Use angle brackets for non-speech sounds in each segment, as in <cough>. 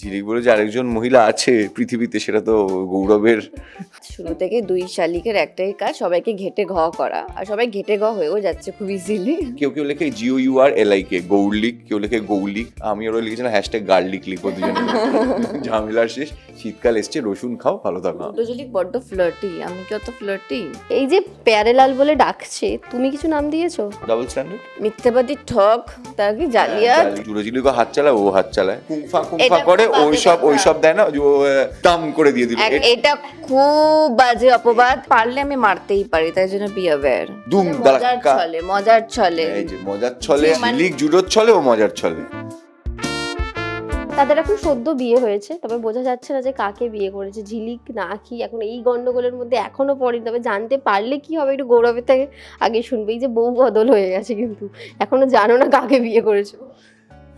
ঝিলিক বলে যে আরেকজন মহিলা আছে পৃথিবীতে সেটা তো গৌরবের। শুরু থেকে দুই শালিকের একটাই কাজ সবাইকে ঘেটে ঘ করা। আর সবাই ঘেটে ঘ হয়েও যাচ্ছে খুব ইজিলি কেউ কেউ লেখে G O U R L I K গৌরলিক কেউ লেখে গৌলিক। আমি ওরা লিখেছিলাম হ্যাশট্যাগ গার্লিক লিখব দুজনে। <laughs> ঝামেলার শেষ। শীতকাল এসছে রসুন খাও ভালো থাকো। দুজলিক বড্ড ফ্লার্টি আমি কি অত ফ্লার্টি এই যে প্যারেলাল বলে ডাকছে তুমি কিছু নাম দিয়েছ? ডাবল স্ট্যান্ডার্ড মিথ্যেবাদী ঠক তার কি জালিয়াত? জুড়ো জিলিকো হাত চালায় ও হাত চালায়। কুংফা কুংফা করে ওইসব ওইসব দেয় না যে ও দাম করে দিয়ে দিল। এটা খুব বাজে অপবাদ। পারলে আমি মারতেই পারি তাই জন্য বি অ্যাওয়্যার দুম মজার দাঁড়াক্কা ছলে মজার ছলে। এই যে মজার ছলে যে মানে- ঝিলিক জুডোর ছলে ও মজার ছলে। তাদের এখন সদ্য বিয়ে হয়েছে তবে বোঝা যাচ্ছে না যে কাকে বিয়ে করেছে। ঝিলিক না কি এখন এই গন্ডগোলের মধ্যে এখনও পড়েনি। তবে জানতে পারলে কি হবে একটু গৌরবের থেকে আগে শুনবে। এই যে বউ বদল হয়ে গেছে কিন্তু এখনও জানো না কাকে বিয়ে করেছ।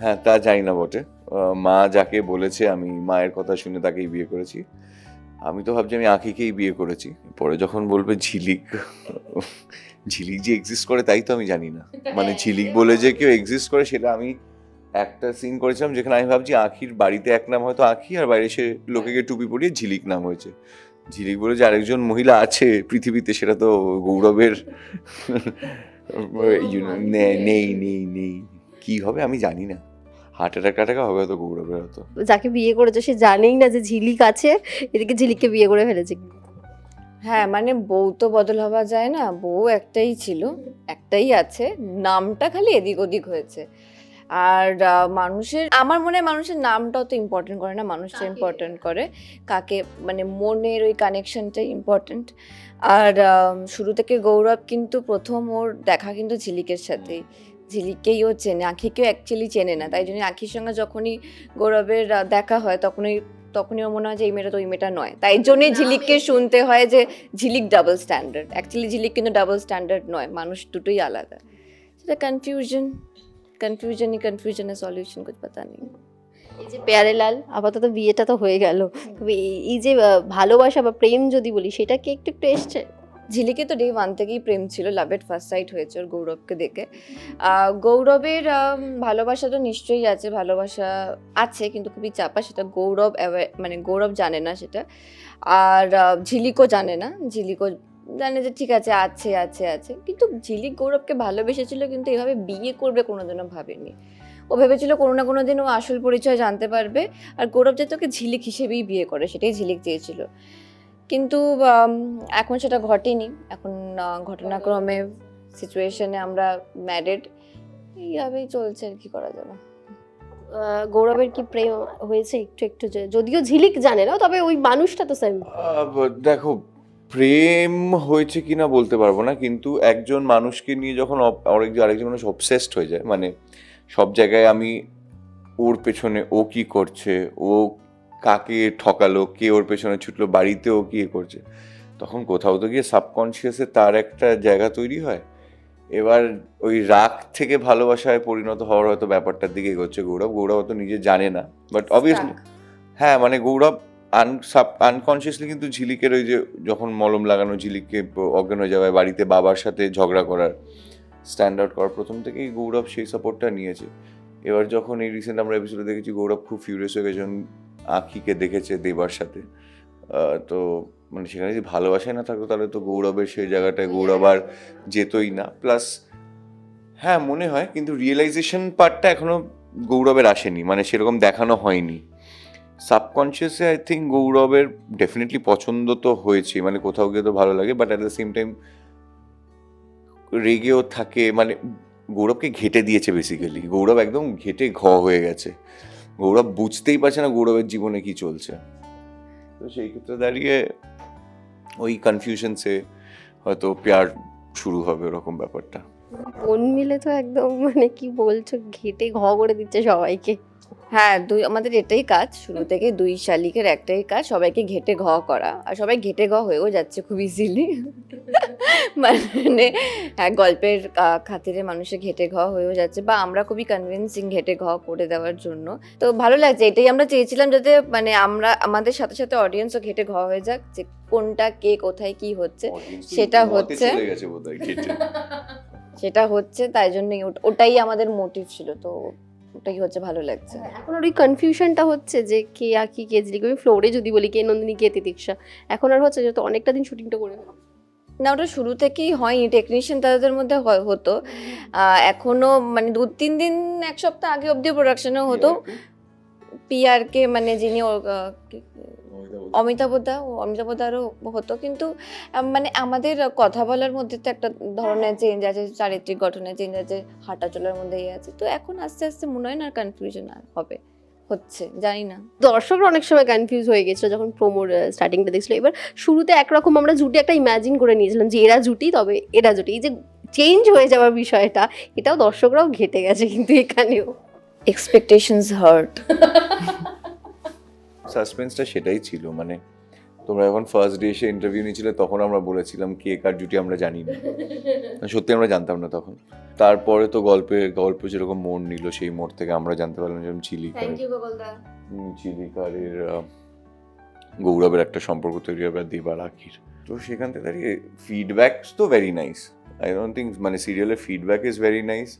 হ্যাঁ তা জানি না বটে। মা যাকে বলেছে আমি মায়ের কথা শুনে তাকেই বিয়ে করেছি। আমি তো ভাবছি আমি আঁকিকেই বিয়ে করেছি। পরে যখন বলবে ঝিলিক ঝিলিক যে এক্সিস্ট করে তাই তো আমি জানি না। মানে ঝিলিক বলে যে কেউ এক্সিস্ট করে সেটা আমি একটা সিন করেছিলাম যেখানে আমি ভাবছি আঁখির বাড়িতে এক নাম হয়তো আঁখি আর বাইরে সে লোকেকে টুপি পরিয়ে ঝিলিক নাম হয়েছে। ঝিলিক বলে যে আরেকজন মহিলা আছে পৃথিবীতে সেটা তো গৌরবের <laughs> নেই নেই নেই কি হবে আমি জানি না। হার্ট অ্যাটাক অ্যাটাক হবে হয়তো গৌরবের হতো যাকে বিয়ে করেছ সে জানেই না যে ঝিলিক আছে এদিকে ঝিলিককে বিয়ে করে ফেলেছে। হ্যাঁ মানে বউ তো বদল হওয়া যায় না বউ একটাই ছিল একটাই আছে নামটা খালি এদিক ওদিক হয়েছে। আর মানুষের আমার মনে হয় মানুষের নামটাও তো ইম্পর্টেন্ট করে না মানুষটা ইম্পর্টেন্ট করে কাকে মানে মনের ওই কানেকশনটাই ইম্পর্টেন্ট আর শুরু থেকে গৌরব কিন্তু প্রথম ওর দেখা কিন্তু ঝিলিকের সাথেই। ঝিলিককেই ও চেনে আখিকেও অ্যাকচুয়ালি চেনে না। তাই জন্য আখির সঙ্গে যখনই গৌরবের দেখা হয় তখনই তখনই মনে হয় যে এই মেয়েটা তো ওই মেয়েটা নয়। তাই জন্যই ঝিলিককে শুনতে হয় যে ঝিলিক ডাবল স্ট্যান্ডার্ড অ্যাকচুয়ালি ঝিলিক কিন্তু ডাবল স্ট্যান্ডার্ড নয় মানুষ দুটোই আলাদা। সেটা কনফিউশন কনফিউশনই কনফিউশনের সলিউশন কুছ পাতা নেই। এই যে প্যারেলাল আপাতত বিয়েটা তো হয়ে গেল। এই- এই যে ভালোবাসা বা প্রেম যদি বলি সেটা কি একটু একটু এসছে? ঝিলিকে তো ডে ওয়ান থেকেই প্রেম ছিল লাভ এট ফার্স্ট সাইট হয়েছে ওর গৌরবকে দেখে। গৌরবের ভালোবাসা তো নিশ্চয়ই আছে, ভালোবাসা আছে, কিন্তু খুবই চাপা, সেটা গৌরব মানে গৌরব জানে না সেটা। আর ঝিলিকও জানে না, ঝিলিকও জানে যে ঠিক আছে আছে আছে আছে। কিন্তু ঝিলিক গৌরবকে ভালোবেসেছিল, কিন্তু এভাবে বিয়ে করবে কোনোদিনও ভাবেনি। ও ভেবেছিল কোনো না কোনো দিন ও আসল পরিচয় জানতে পারবে, আর গৌরব যে তোকে ঝিলিক হিসেবেই বিয়ে করে, সেটাই ঝিলিক চেয়েছিল। কিন্তু এখন সেটা ঘটেনি। এখন ঘটনাক্রমে সিচুয়েশনে আমরা ম্যারিড এইভাবেই চলছে আর কি করা যাবে। গৌরবের কি প্রেম হয়েছে একটু একটু যে- যদিও ঝিলিক জানে না তবে ওই মানুষটা তো সেম দেখো প্রেম হয়েছে কিনা বলতে পারব না কিন্তু একজন মানুষকে নিয়ে যখন আরেকজন আরেকজন মানুষ অবসেসড হয়ে যায় মানে সব জায়গায় আমি ওর পেছনে ও কি করছে ও কাকে ঠকালো কে ওর পেছনে ছুটলো বাড়িতে ও কি করছে? তখন কোথাও তো গিয়ে সাবকনসিয়াসে তার একটা জায়গা তৈরি হয়। এবার ওই রাগ থেকে ভালোবাসায় পরিণত হওয়ার হয়তো ব্যাপারটার দিকে এগোচ্ছে গৌরব। গৌরব হয়তো নিজে জানে না বাট অবভিয়াসলি হ্যাঁ মানে গৌরব আন সাব আনকনসিয়াসলি কিন্তু ঝিলিকের ওই যে যখন মলম লাগানো ঝিলিককে অজ্ঞান হয়ে যাওয়ায় বাড়িতে বাবার সাথে ঝগড়া করার স্ট্যান্ড আউট করার প্রথম থেকেই গৌরব সেই সাপোর্টটা নিয়েছে। এবার যখন এই রিসেন্ট আমরা এপিসোডে দেখেছি গৌরব খুব ফিউরিয়াস হয়ে গেছে। আখিকে দেখেছে দেবার সাথে। তো মানে সেখানে যদি ভালোবাসায় না থাকতো, তাহলে তো গৌরবের সেই জায়গাটায় গৌরব আর যেতই না। প্লাস হ্যাঁ মনে হয়, কিন্তু রিয়েলাইজেশন পার্টটা এখনও গৌরবের আসেনি। মানে সেরকম দেখানো হয়নি। সাবকনসিয়াসে আই থিঙ্ক গৌরবের ডেফিনেটলি পছন্দ তো হয়েছে। মানে কোথাও গিয়ে তো ভালো লাগে but at the same time রেগেও থাকে। মানে গৌরবকে ঘেটে দিয়েছে বেসিক্যালি গৌরব একদম ঘেটে ঘ হয়ে গেছে। গৌরব বুঝতেই পারছে না গৌরবের জীবনে কি চলছে। তো সেই ক্ষেত্রে দাঁড়িয়ে ওই কনফিউশনসে হয়তো প্যার শুরু হবে ওরকম ব্যাপারটা। মন মিলে তো একদম মানে কি বলছো, ঘেটে ঘ করে দিচ্ছে সবাইকে। হ্যাঁ দুই, আমাদের এটাই কাজ, শুরু থেকে দুই শালিকের একটাই কাজ, সবাইকে ঘেটে ঘ করা। আর সবাই ঘেটে ঘ হয়েও যাচ্ছে খুব ইজিলি <laughs> মানে হ্যাঁ, গল্পের খাতিরে মানুষের ঘেটে ঘ হয়েও যাচ্ছে বা আমরা খুবই কনভিন্সিং ঘেটে ঘ করে দেওয়ার জন্য তো ভালো লাগছে এটাই আমরা চেয়েছিলাম যাতে মানে আমরা আমাদের সাথে সাথে অডিয়েন্সও ঘেটে ঘ হয়ে যাক যে কোনটা কে কোথায় কি হচ্ছে সেটা হচ্ছে-। <laughs> সেটা হচ্ছে তাই জন্যই ওটাই আমাদের মোটিভ ছিল তো ওটাই হচ্ছে ভালো লাগছে এখন ওর ওই কনফিউশনটা হচ্ছে যে কে আকি কে ঝিলিক আমি ফ্লোরে যদি বলি কে নন্দিনী কে তিতিক্ষা এখন আর হচ্ছে যেহেতু অনেকটা দিন শুটিংটা করে। না ওটা শুরু থেকেই হয়নি। টেকনিশিয়ান তাদের মধ্যে হয়- হতো। এখনও মানে দু তিন দিন এক সপ্তাহ আগে অব্দি প্রোডাকশনে হতো। পিআর কে মানে যিনি অমিতাভদা ও অমিতাভদারও হতো। কিন্তু মানে আমাদের কথা বলার মধ্যে তো একটা ধরনের চেঞ্জ আছে চারিত্রিক গঠনের চেঞ্জ আছে হাঁটা চলার মধ্যে ইয়ে আছে। তো এখন আস্তে আস্তে মনে হয় না কনফিউশন হবে। হচ্ছে জানি না। দর্শকরা অনেক সময় কনফিউজ হয়ে গেছিল যখন প্রোমোর স্টার্টিংটা দেখছিল। এবার শুরুতে একরকম আমরা জুটি একটা ইমাজিন করে নিয়েছিলাম যে এরা জুটি তবে এরা জুটি। এই যে চেঞ্জ হয়ে যাওয়ার বিষয়টা এটাও দর্শকরাও ঘেটে গেছে কিন্তু এখানেও। এক্সপেকটেশনস হার্ট সাসপেন্সটা সেটাই ছিল মানে তোমরা যখন ফার্স্ট ডে এসে ইন্টারভিউ নিয়েছিলে তখন আমরা বলেছিলাম কে কার জুটি আমরা জানি না <laughs> সত্যি আমরা জানতাম না তখন। তারপরে তো গল্পে গল্প যেরকম মোড় নিল সেই মোড় থেকে আমরা জানতে পারলাম যেরকম চিলিকার। চিলিকারের গৌরবের একটা সম্পর্ক তৈরি হবে আর দেবার আখির। তো সেখান থেকে দাঁড়িয়ে ফিডব্যাক তো very nice I don't think মানে সিরিয়ালের ফিডব্যাক ইজ ভেরি নাইস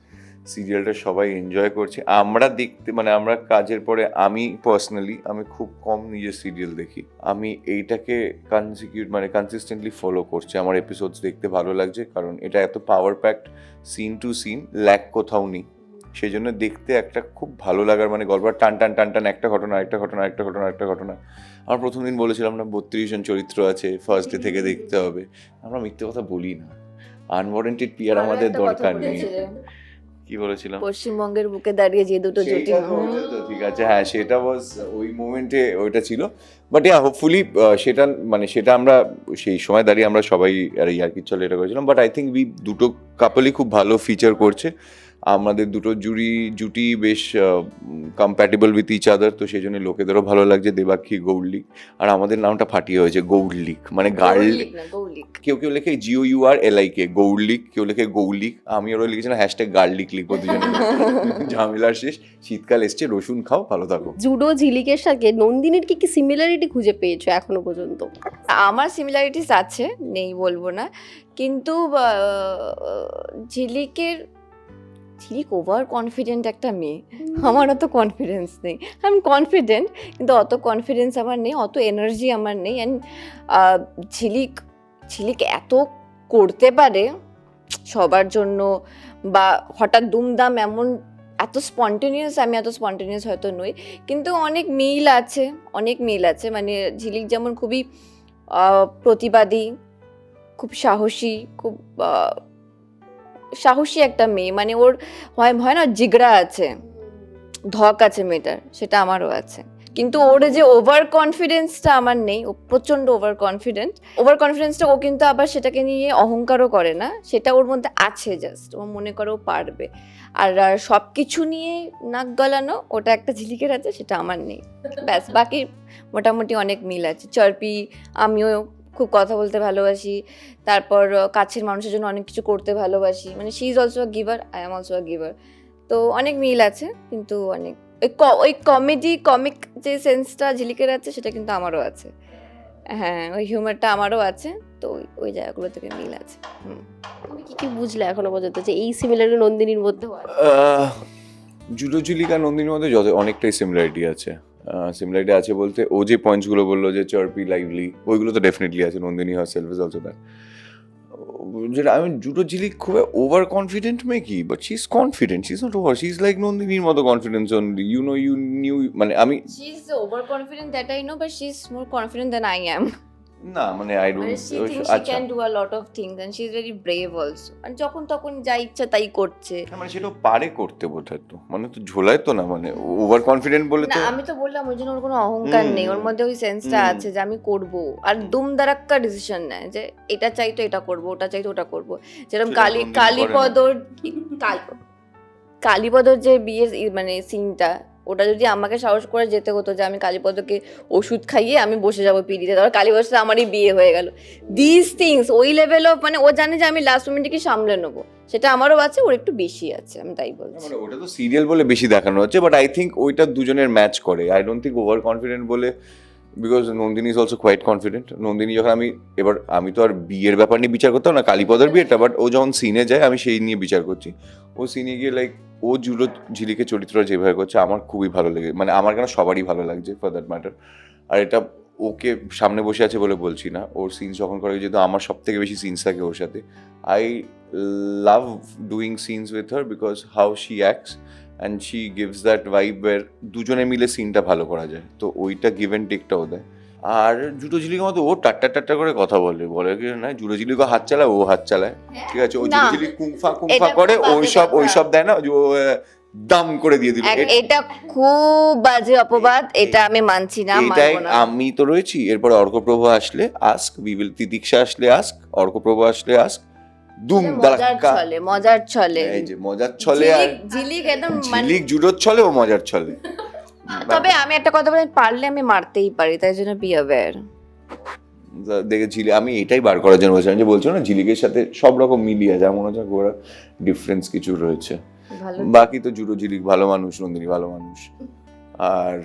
সিরিয়ালটা সবাই এনজয় করছে। আমরা দেখতে মানে আমরা কাজের পরে আমি পার্সোনালি আমি খুব কম নিজের সিরিয়াল দেখি। আমি এইটাকে কনসিকিউট মানে কনসিস্টেন্টলি ফলো করছি। আমার এপিসোডস দেখতে ভালো লাগছে কারণ এটা এত power packed scene to scene lack কোথাও নেই। সেই জন্য দেখতে একটা খুব ভালো লাগার মানে গল্প টান টান টান টান একটা ঘটনা একটা ঘটনা একটা ঘটনা একটা ঘটনা। আমরা প্রথম দিন বলেছিলাম না বত্রিশ জন চরিত্র আছে ফার্স্ট ডে থেকে দেখতে হবে। আমরা মিথ্যে কথা বলি না। আনওয়ারেন্টেড পিয়ার আমাদের দরকার নেই। কি বলেছিলাম? পশ্চিমবঙ্গের বুকে দাঁড়িয়ে যে দুটো জুটি ঠিক আছে। হ্যাঁ সেটা ওয়াজ ওই মোমেন্টে ওইটা ছিল। বাট ইয়া হোপফুলি সেটা মানে সেটা আমরা সেই সময় দাঁড়িয়ে আমরা সবাই আর ইয়ার্কি চলে এটা করেছিলাম। বাট আই থিঙ্ক উই দুটো কাপলই খুব ভালো ফিচার করছে। আমাদের দুটো জুড়ি জুটি বেশ কম্প্যাটেবল উইথ ইচ আদার তো সেই জন্য লোকেদেরও ভালো লাগছে দেবাক্ষী গৌড়লিক আর আমাদের নামটা ফাটিয়ে হয়েছে গৌড়লিক মানে গার্ল কেউ কেউ লেখে G O U R L I K গৌড়লিক কেউ লেখে গৌলিক। আমি ওরা লিখেছিলাম হ্যাশট্যাগ গার্লিক লিখব দুজনে। <laughs> ঝামেলার শেষ শীতকাল এসছে রসুন খাও ভালো থাকো। জুডো ঝিলিকের সাথে নন্দিনীর কি কি সিমিলারিটি খুঁজে পেয়েছ এখনও পর্যন্ত? আমার সিমিলারিটিস আছে নেই বলব না। কিন্তু ঝিলিকের ঝিলিক ওভার কনফিডেন্ট একটা মেয়ে। আমার অত কনফিডেন্স নেই। আমি কনফিডেন্ট কিন্তু অত কনফিডেন্স আমার নেই, অত এনার্জি আমার নেই। অ্যান্ড ঝিলিক ঝিলিক এত করতে পারে সবার জন্য বা হঠাৎ দুমদাম এমন, এত স্পন্টেনিয়াস আমি এত স্পন্টেনিয়াস হয়তো নই। কিন্তু অনেক মিল আছে, অনেক মিল আছে। মানে ঝিলিক যেমন খুবই প্রতিবাদী, খুব সাহসী, খুব সাহসী একটা মেয়ে মানে ওর হয় হয় না জিগড়া আছে, ধক আছে মেয়েটার, সেটা আমারও আছে। কিন্তু ওর যে ওভার কনফিডেন্সটা আমার নেই, ও প্রচণ্ড ওভার কনফিডেন্ট ওভার কনফিডেন্সটা ও কিন্তু আবার সেটাকে নিয়ে অহংকারও করে না, সেটা ওর মধ্যে আছে জাস্ট ও মনে করে ও পারবে। আর সব কিছু নিয়ে নাক গলানো, ওটা একটা ঝিলিকের আছে, সেটা আমার নেই। ব্যাস, বাকি মোটামুটি অনেক মিল আছে। চর্পি, আমিও খুব কথা বলতে ভালোবাসি। তারপর কাছের মানুষের জন্য অনেক কিছু করতে ভালোবাসি। মানে she is also a giver I am also a giver তো অনেক মিল আছে কিন্তু অনেক ওই ক- ওই কমেডি কমিক যে সেন্সটা ঝিলিকের আছে সেটা কিন্তু আমারও আছে। হ্যাঁ ওই হিউমারটা আমারও আছে তো ওই জায়গাগুলো থেকে মিল আছে। হুম। তুমি কি কি বুঝলে এখনও পর্যন্ত যে এই সিমিলারিটি নন্দিনীর মধ্যে জুডো জুলিকা নন্দিনীর মধ্যে যত অনেকটাই সিমিলারিটি আছে। সিমিলারিটি আছে বলতে, ও যে পয়েন্টসগুলো বলল যে চর্পি লাইভলি ওইগুলো তো ডেফিনেটলি আছে, Nandini her self is also that যেটা আমি জুটো ঝিলিক খুব over confident মেকি but she is confident she is not over she is like নন্দিনীর মতো confidence only you know you knew মানে আমি she is over confident that I know but she is more confident than I am না মানে I মানে don't thinks she আচ্ছা। can do a lot of things and she is very brave যখন তখন যা ইচ্ছা তাই করছে। মানে সেটাও পারে করতে বোধ হয় তো। মানে তো ঝোলায় তো না মানে ওভার কনফিডেন্ট বলে না তো আমি তো বললাম ওই জন্য ওর কোনো অহংকার নেই। ওর মধ্যে ওই সেন্সটা আছে যে আমি করব। আর দুম দারাক্কা ডিসিশন নেয় যে এটা চাই তো এটা করব ওটা চাই তো ওটা করব। যেরকম সেটা কালী কালীপদর কাল কালীপদর যে বিয়ের মানে সিনটা ওটা যদি আমাকে সাহস করে যেতে হতো যে আমি কালীপদকে ওষুধ খাইয়ে আমি বসে যাব পিড়িতে তারপর কালীপদের আমারই বিয়ে হয়ে গেল। দিস থিংস ওই লেভেল অফ মানে ও জানে যে আমি লাস্ট মোমেন্টে সামলে নেব। সেটা আমারও আছে, ওর একটু বেশি আছে, আমি তাই বলছি। মানে ওটা তো সিরিয়াল বলে বেশি দেখানো হচ্ছে বাট আই থিঙ্ক ওইটা দুজনের ম্যাচ করে। I don't think over confident বলে because Nandini is also quite confident Nandini যখন আমি, এবার আমি তো আর বিয়ের ব্যাপার নিয়ে বিচার করতাম না, কালীপদের বিয়েটা বাট ও যখন সিনে যায়, আমি সেই নিয়ে বিচার করছি। ও সিনে গিয়ে লাইক ও জুলো ঝিলিকে চরিত্রটা যেভাবে করছে, আমার খুবই ভালো লেগে মানে আমার কেন সবারই ভালো লাগছে ফর দ্যাট ম্যাটার আর এটা ওকে সামনে বসে আছে বলে বলছি না। ওর সিনস যখন করে, যেহেতু আমার সব থেকে বেশি সিনস থাকে ওর সাথে। I love doing scenes with her because how she acts and she gives that vibe where দুজনে মিলে সিনটা ভালো করা যায়। তো ওইটা গিভ অ্যান্ড টেকটাও দেয়। আর জুটো ঝিলিকের মতো ও টাট্টা টাট্টা করে কথা বলে। বলে কি না জুটো ঝিলিকও হাত চালায় ও হাত চালায়। ঠিক আছে? ও। জুটো ঝিলিক কুংফা কুংফা করে খুব বাজে ওই সব ওই সব দেয় না ও দাম করে দিয়ে দিল এটা খুব বাজে অপবাদ এটা আমি মানছি না এটাই আমি তো রয়েছি। এরপরে অর্কপ্রভু আসলে আস্ক বিবিল তিতিক্ষা আসলে আস্ক অর্কপ্রভু আসলে আস্ক দুম মজার দালাক্কা মজার ছলে। এই যে মজার ছলে আর ঝিলিক- একদম মানে ঝিলিক জুডোর ছলে ও মজার ছলে। <laughs> তবে আমি একটা কথা বলি পারলে আমি মারতেই পারি তাই জন্য বি অ্যাওয়্যার দেখে ঝিলি আমি এটাই বার করার জন্য বলছিলাম যে বলছো না ঝিলিকের সাথে সব রকম মিলিয়ে যায় মনে হচ্ছে ওরা ডিফারেন্স কিছু রয়েছে। বাকি তো জুডো ঝিলিক ভালো মানুষ নন্দিনী ভালো মানুষ। আর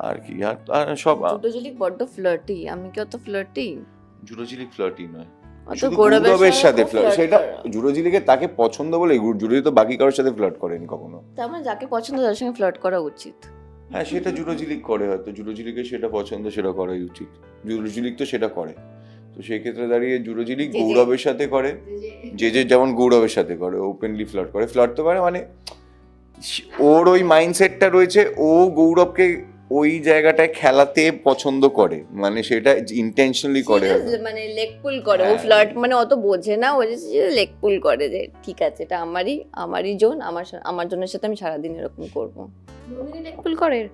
আর কি আর সব দুটো ঝিলিক বড্ড ফ্লার্টি আমি কি অত ফ্লার্টি জুডো ঝিলিক ফ্লার্টি নয়। গৌরবের সাথে ফ্লার্ট সেটা। জুডো তাকে পছন্দ বলে জুডো তো বাকি কারোর সাথে ফ্লার্ট করেনি কখনো। তার মানে যাকে পছন্দ তার সঙ্গে ফ্লার্ট করা উচিত। হ্যাঁ সেটা জুডো ঝিলিক করে হয়তো জুডো ঝিলিকের সেটা পছন্দ সেটা করাই উচিত। জুডো ঝিলিক তো সেটা করে। তো সেই ক্ষেত্রে দাঁড়িয়ে যে- গৌরবের সাথে করে যে যে যেমন গৌরবের সাথে করে ওপেনলি ফ্লার্ট করে। ফ্লার্ট তো করে মানে ওর ওই মাইন্ডসেটটা রয়েছে ও গৌরবকে ওই জায়গাটায় খেলাতে পছন্দ করে মানে সেটা ইন্টেনশনালি করে মানে লেগ পুল করে ও হ্যাঁ। ফ্লার্ট মানে অত বোঝে না ও লেগ পুল করে যে ঠিক আছে এটা আমারই আমারই জোন আমার আমার জনের সাথে আমি সারাদিন এরকম করব। নন্দিনী লেগ পুল করে?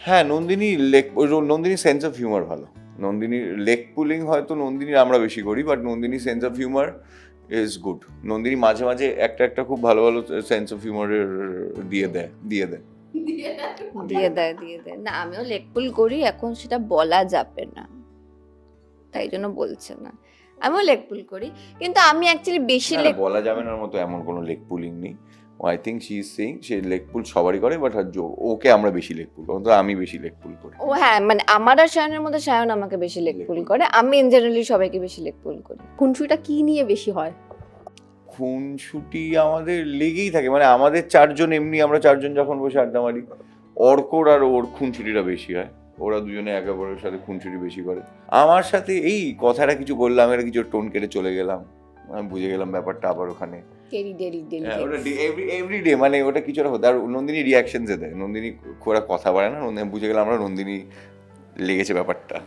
হ্যাঁ Nandini leg Nandini sense of humour ভালো। নন্দিনীর লেক পুলিং হয়তো নন্দিনীর আমরা বেশি করি but Nandini sense of humour is good Nandini মাঝে মাঝে একটা একটা খুব ভালো ভালো সেন্স অফ হিউমারের দিয়ে দেয় দিয়ে দেয়। দিয়ে দেয় দিয়ে দেয় না আমিও লেগ পুল করি এখন সেটা বলা যাবে না। তাই জন্য বলছে না। আমিও লেগ পুল করি কিন্তু আমি অ্যাকচুয়ালি বেশি লেগ বলা যাবে না মতো এমন কোনো লেগ পুলিং নেই। I think she is saying say leg pull সবারই করে বাট ওকে আমরা বেশি লেগ পুল অন্তত আমি বেশি লেগ পুল করি। ও হ্যাঁ মানে আমার আর সায়নের মধ্যে সায়ন আমাকে বেশি লেগ পুল করে আমি ইন জেনারেলি সবাইকে বেশি লেগ পুল করি। খুনসুটিটা কি নিয়ে বেশি হয়? খুনসুটি আমাদের লেগেই থাকে। মানে আমাদের চারজন এমনি আমরা চারজন যখন বসে আড্ডা মারি অর্কর আর ওর খুনসুটিটা বেশি হয়। ওরা দুজনে একে অপরের সাথে খুনসুটি বেশি করে। আমার সাথে এই কথাটা কিছু বললাম এটা কিছু টোন কেটে চলে গেলাম। আমি বুঝে গেলাম ব্যাপারটা আবার ওখানে। ডেলি হ্যাঁ, মানে ওটা কিছু একটা হতে। আর নন্দিনী রিয়াকশনসে দেয়। নন্দিনী খুব একটা কথা বলে না। নন্দিনী বুঝে গেলাম আমরা নন্দিনী লেগেছে ব্যাপারটা।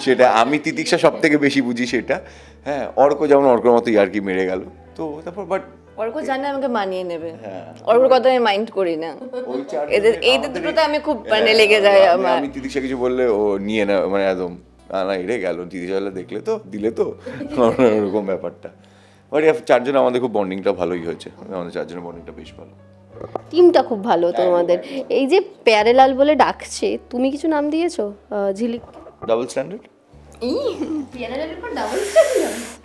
সেটা আমি তিতিক্ষা সব থেকে বেশি বুঝি সেটা। হ্যাঁ অর্ক যেমন অর্কর মতো ইয়ার্কি মেরে গেল। তো তারপর বাট অর্ক জানে আমাকে মানিয়ে নেবে। হ্যাঁ। অর্কর কথা আমি মাইন্ড করি না। এদের এই দুটোতে আমি খুব মানে হ্যাঁ, লেগে আমি- আমার। আমি তিতিক্ষা কিছু বললে ও নিয়ে না মানে একদম না না এড়ে গেল। তিতিক্ষা দেখলে তো দিলে তো। ওরকম ব্যাপারটা। বাট চারজন আমাদের খুব বন্ডিংটা ভালোই হয়েছে। আমাদের চারজনের বন্ডিংটা বেশ ভালো। টিমটা খুব ভালো তোমাদের। এই যে প্যারেলাল বলে ডাকছে তুমি কিছু নাম দিয়েছ? ঝিলিক। ডাবল স্ট্যান্ডার্ড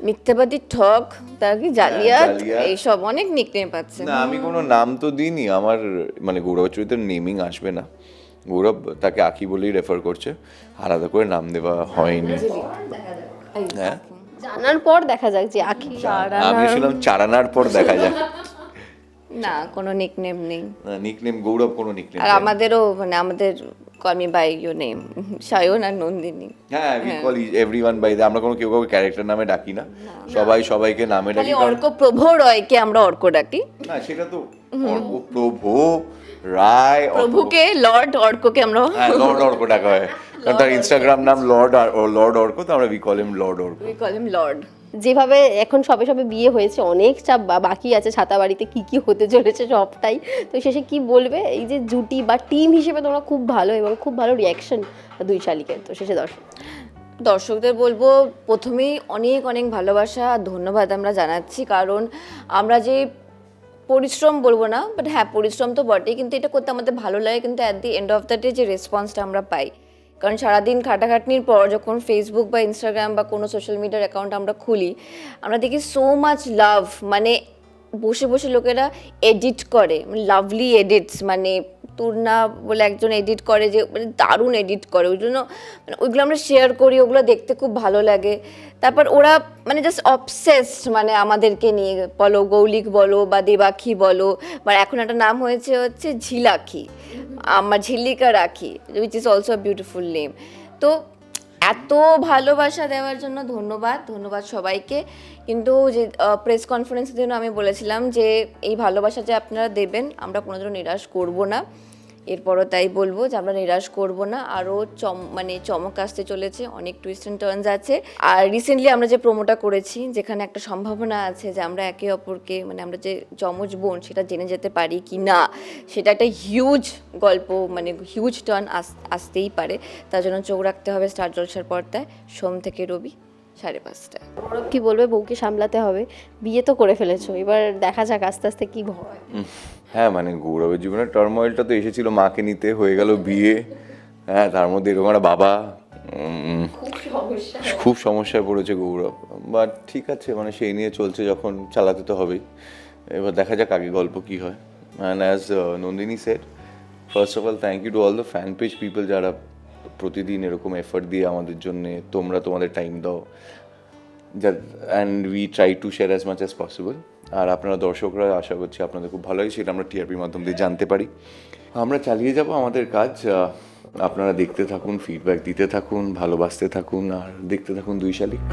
মিথ্যাবাদী ঠক তার কি জালিয়াত। এইসব অনেক নিকনেম পাচ্ছে। না আমি কোনো নাম তো দিইনি। আমার মানে গৌরব চরিত্রের নেমিং আসবে না। গৌরব তাকে আঁকি বলেই রেফার করছে। আলাদা করে নাম দেওয়া হয়নি। হ্যাঁ? জানার পর দেখা যাক যে আখি আমি শুনলাম চারানার পর দেখা যায় না কোনো নিকনেম নেই। নিকনেম গৌরব কোনো নিকনেম আর আমাদেরও মানে আমাদের call me by you name Sayan আর নন্দিনী। হ্যাঁ উই কল এভরিওয়ান বাই আমরা কোনো কেউ কাউকে ক্যারেক্টার নামে ডাকি না। সবাই সবাইকে নামে ডাকি অর্ক প্রভ রয়কে আমরা অর্ক ডাকি। না সেটা তো অর্ক প্রভু রায় প্রভুকে লর্ড অর্ককে আমরা হ্যাঁ লর্ড অর্ক ডাকা হয়। কারণ তার ইনস্টাগ্রাম নাম লর্ড লর্ড অর্ক তো আমরা we call him lord Arka. We call him lord. যেভাবে এখন সবে সবে বিয়ে হয়েছে, অনেক চাপ বাকি আছে ছাতা বাড়িতে কী কি হতে চলেছে সবটাই। তো শেষে কি বলবে? এই যে জুটি বা টিম হিসেবে তোমরা খুব ভালো এবং খুব ভালো রিয়াকশন দুই শালিকের। তো শেষে দর্শক। দর্শকদের বলব, প্রথমেই অনেক অনেক ভালোবাসা, ধন্যবাদ আমরা জানাচ্ছি। কারণ আমরা যে পরিশ্রম বলব না বাট হ্যাঁ পরিশ্রম তো বটেই, কিন্তু এটা করতে আমাদের ভালো লাগে, কিন্তু at the end of the day যে রেসপন্সটা আমরা পাই। কারণ সারাদিন খাটাখাটনির পর যখন ফেসবুক বা ইনস্টাগ্রাম বা কোনো সোশ্যাল মিডিয়ার অ্যাকাউন্ট আমরা খুলি, আমরা দেখি সো মাচ লাভ মানে বসে বসে লোকেরা এডিট করে লাভলি এডিটস মানে তুর্না বলে একজন এডিট করে যে মানে দারুণ এডিট করে। ওই জন্য মানে ওইগুলো আমরা শেয়ার করি, ওগুলো দেখতে খুব ভালো লাগে। তারপর ওরা মানে জাস্ট অবসেসড মানে আমাদেরকে নিয়ে। বলো, গৌলিক বলো বা দেবাক্ষী বলো, বা এখন একটা নাম হয়েছে হচ্ছে ঝিলাখি আমার ঝিল্লিকা রাখি which is also beautiful name তো এত ভালোবাসা দেওয়ার জন্য ধন্যবাদ ধন্যবাদ সবাইকে। কিন্তু যে প্রেস কনফারেন্সের জন্য আমি বলেছিলাম যে, এই ভালোবাসা যে আপনারা দেবেন, আমরা কোনোদিনও নিরাশ করব না। এরপরও তাই বলব যে আমরা নিরাশ করব না। আরও চম মানে চমক আসতে চলেছে, অনেক টুইস্ট অ্যান্ড টার্নস আছে। আর রিসেন্টলি আমরা যে প্রোমোটা করেছি, যেখানে একটা সম্ভাবনা আছে যে আমরা একে অপরকে মানে আমরা যে যমজ বোন, সেটা জেনে যেতে পারি কি না, সেটা একটা হিউজ গল্প মানে হিউজ টার্ন আসতেই পারে। তার জন্য চোখ রাখতে হবে স্টার জলসার পর্দায়। সোম থেকে রবি সাড়ে পাঁচটায়। গৌরব কি বলবে? বউকে সামলাতে হবে। বিয়ে তো করে ফেলেছো। এবার দেখা যাক আস্তে আস্তে কি হয়। হ্যাঁ মানে গৌরবের জীবনের টার্ময়েলটা তো এসেছিল মাকে নিতে। হয়ে গেল বিয়ে। হ্যাঁ তার মধ্যে এরকম একটা বাবা। খুব সমস্যায় পড়েছে গৌরব। বাট ঠিক আছে মানে সেই নিয়ে চলছে যখন চালাতে তো হবেই। এবার দেখা যাক আগে গল্প কি হয়। And as Nandini said first of all thank you to all the fan page people যারা প্রতিদিন এরকম এফার্ট দিয়ে আমাদের জন্য তোমরা তোমাদের টাইম দাও। And we try to share as much as possible আর আপনারা দর্শকরা, আশা করছি আপনাদের খুব ভালো হয় সেটা আমরা টিআরপির মাধ্যম দিয়ে জানতে পারি। আমরা চালিয়ে যাব আমাদের কাজ। আপনারা দেখতে থাকুন ফিডব্যাক দিতে থাকুন, ভালোবাসতে থাকুন, আর দেখতে থাকুন দুই শালিক।